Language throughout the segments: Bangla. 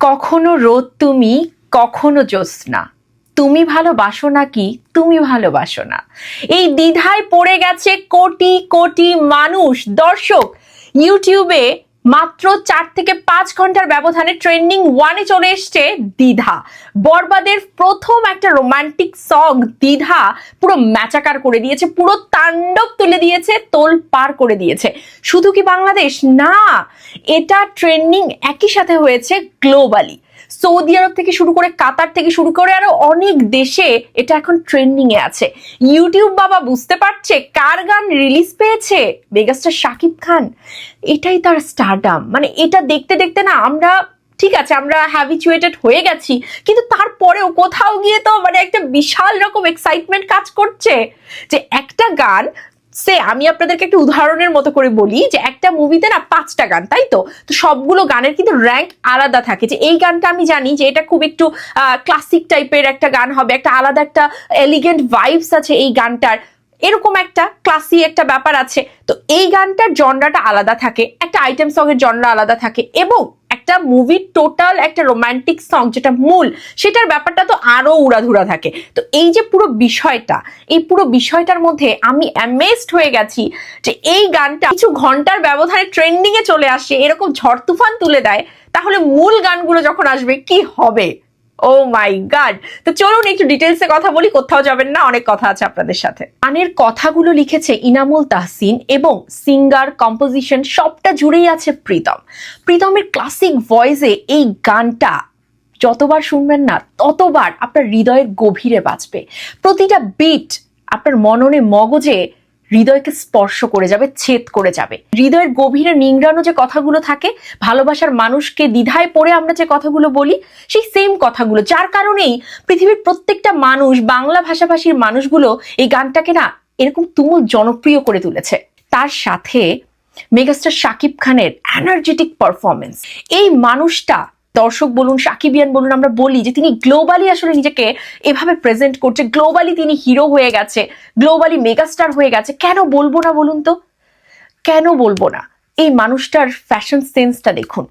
কখনো রোদ তুমি, কখনো জ্যোৎস্না। তুমি ভালোবাসো নাকি, তুমি ভালোবাসো না। এই দ্বিধায় পড়ে গেছে কোটি কোটি মানুষ। দর্শক ইউটিউবে মাত্র চার থেকে পাঁচ ঘণ্টার ব্যবধানে ট্রেন্ডিং ওয়ানে চলে এসছে দ্বিধা বরবাদের প্রথম একটা রোমান্টিক সং দ্বিধা পুরো ম্যাচাকার করে দিয়েছে, পুরো তাণ্ডব তুলে দিয়েছে, তোল পার করে দিয়েছে। শুধু কি বাংলাদেশ? না, এটা ট্রেন্ডিং একই সাথে হয়েছে গ্লোবালি সৌদি আরব থেকে শুরু করে কাতার থেকে শুরু করে আরও অনেক দেশে এটা এখন ট্রেন্ডিং এ আছে। ইউটিউব বাবা বুঝতে পারছে কার গান রিলিজ পেয়েছে? মেগাস্টার শাকিব খান। এটাই তার স্টারডাম মানে এটা দেখতে দেখতে না আমরা, ঠিক আছে, আমরা হ্যাবিচুয়েটেড হয়ে গেছি, কিন্তু তারপরেও কোথাও গিয়ে তো মানে একটা বিশাল রকম এক্সাইটমেন্ট কাজ করছে যে একটা গান, সে আমি আপনাদেরকে একটা উদাহরণের মতো করে বলি যে একটা মুভিতে না পাঁচটা গান, তাই তো? তো সবগুলো গানের কিন্তু র্যাঙ্ক আলাদা থাকে। যে এই গানটা আমি জানি যে এটা খুব একটু ক্লাসিক টাইপের একটা গান হবে, একটা আলাদা একটা এলিগেন্ট ভাইবস আছে এই গানটার। এরকম একটা ক্লাসি একটা ব্যাপার আছে। তো এই গানটার জনরাটা আলাদা থাকে, একটা আইটেম সং এর জনরা আলাদা থাকে এবং একটা মুভির টোটাল একটা রোমান্টিক সং যেটা মূল, সেটার ব্যাপারটা তো আরও উড়াধুরা থাকে। তো এই যে পুরো বিষয়টা, এই পুরো বিষয়টার মধ্যে আমি অ্যামেজড হয়ে গেছি যে এই গানটা কিছু ঘণ্টার ব্যবধানে ট্রেন্ডিং এ চলে আসে, এরকম ঝড় তুফান তুলে দেয়, তাহলে মূল গানগুলো যখন আসবে, কি হবে? ও মাই গাড তো চলুন একটু ডিটেলসে কথা বলি, কোথাও যাবেন না, অনেক কথা আছে আপনাদের সাথে। গানের কথাগুলো লিখেছে ইনামুল তাহসিন এবং সিঙ্গার কম্পোজিশন সবটা জুড়েই আছে প্রীতম। প্রীতমের ক্লাসিক ভয়েসে এই গানটা যতবার শুনবেন না, ততবার আপনার হৃদয়ের গভীরে বাঁচবে। প্রতিটা বিট আপনার মননে মগজে হৃদয়কে স্পর্শ করে যাবে, ছেদ করে যাবে। হৃদয়ের গভীরে নিংড়ানো যে কথাগুলো থাকে, ভালোবাসার মানুষকে দ্বিধায় পড়ে আমরা যে কথাগুলো বলি, সেই সেম কথাগুলো। যার কারণেই পৃথিবীর প্রত্যেকটা মানুষ, বাংলা ভাষাভাষীর মানুষগুলো এই গানটাকে না এরকম তুমুল জনপ্রিয় করে তুলেছে। তার সাথে মেগাস্টার শাকিব খানের এনার্জেটিক পারফরমেন্স এই মানুষটা দর্শক বলুন, সাকিবিয়ান বলুন, আমরা বলি যে তিনি গ্লোবালি আসলে নিজেকে এভাবে প্রেজেন্ট করছে গ্লোবালি তিনি হিরো হয়ে গেছে গ্লোবালি মেগাস্টার হয়ে গেছে। কেন বলব না বলুন তো? কেন বলব না? এই মানুষটার ফ্যাশন সেন্সটা দেখুন।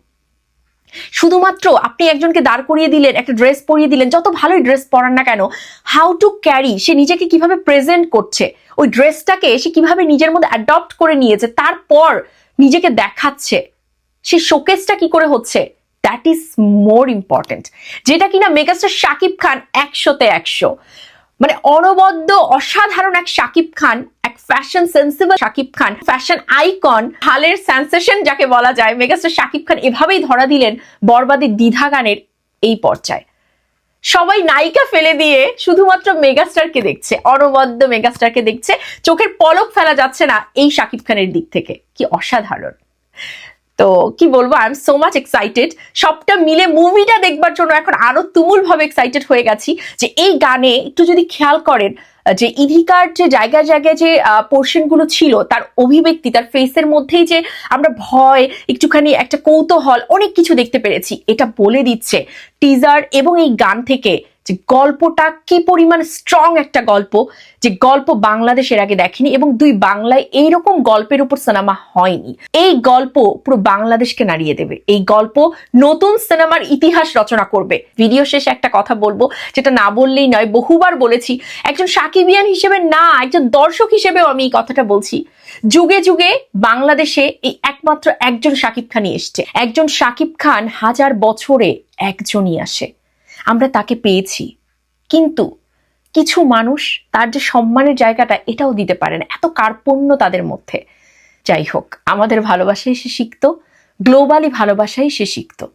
শুধুমাত্র আপনি একজনকে দাঁড় করিয়ে দিলেন, একটা ড্রেস পরিয়ে দিলেন, যত ভালোই ড্রেস পরান না কেন হাউ টু ক্যারি সে নিজেকে কীভাবে প্রেজেন্ট করছে, ওই ড্রেসটাকে সে কীভাবে নিজের মধ্যে অ্যাডপ্ট করে নিয়েছে, তারপর নিজেকে দেখাচ্ছে, সে শোকেসটা কি করে হচ্ছে? দ্যাট ইজ মোর ইম্পর্টেন্ট যেটা কিনা মেগাস্টার শাকিব খান একশোতে একশো। মানে অনবদ্য, অসাধারণ এক শাকিব খান, এক fashion sensible Shakib Khan fashion icon হালের সেন্সেশন যাকে বলা যায়, মেগাস্টার শাকিব খান এভাবেই ধরা দিলেন বরবাদের দ্বিধা গানের এই পর্যায়ে। সবাই নায়িকা ফেলে দিয়ে শুধুমাত্র মেগাস্টারকে দেখছে, অনবদ্য মেগাস্টারকে দেখছে, চোখের পলক ফেলা যাচ্ছে না এই শাকিব খানের দিক থেকে। কি অসাধারণ। তো কি বলব I am so much excited সবটা মিলে মুভিটা দেখবার জন্য এখন আরও তুমুল ভাবে এক্সাইটেড হয়ে গেছি যে এই গানে একটু যদি খেয়াল করেন, যে ইধিকার যে জায়গায় জায়গায় যে পোর্শনগুলো ছিল, তার অভিব্যক্তি, তার ফেসের মধ্যেই যে আমরা ভয়, একটুখানি একটা কৌতূহল, অনেক কিছু দেখতে পেরেছি। এটা বলে দিচ্ছে টিজার এবং এই গান থেকে যে গল্পটা কি পরিমাণ স্ট্রং একটা গল্প, যে গল্প বাংলাদেশের আগে দেখেনি এবং দুই বাংলায় এইরকম গল্পের উপর সিনেমা হয়নি। এই গল্প পুরো বাংলাদেশকে নাড়িয়ে দেবে। এই গল্প নতুন সিনেমার ইতিহাস রচনা করবে। ভিডিও শেষে একটা কথা বলব, যেটা না বললেই নয়, বহুবার বলেছি, একজন সাকিবিয়ান হিসেবে না, একজন দর্শক হিসেবেও আমি এই কথাটা বলছি। যুগে যুগে বাংলাদেশে এই একমাত্র একজন সাকিব খানই এসছে। একজন সাকিব খান হাজার বছরে একজনই আসে। আমরা তাকে পেয়েছি। কিন্তু কিছু মানুষ তার যে সম্মানের জায়গাটা এটাও দিতে পারে না। এত কার্পণ্য তাদের মধ্যে। যাই হোক, আমাদের ভালোবাসাই সে শিখত গ্লোবালি ভালোবাসাই সে শিখতো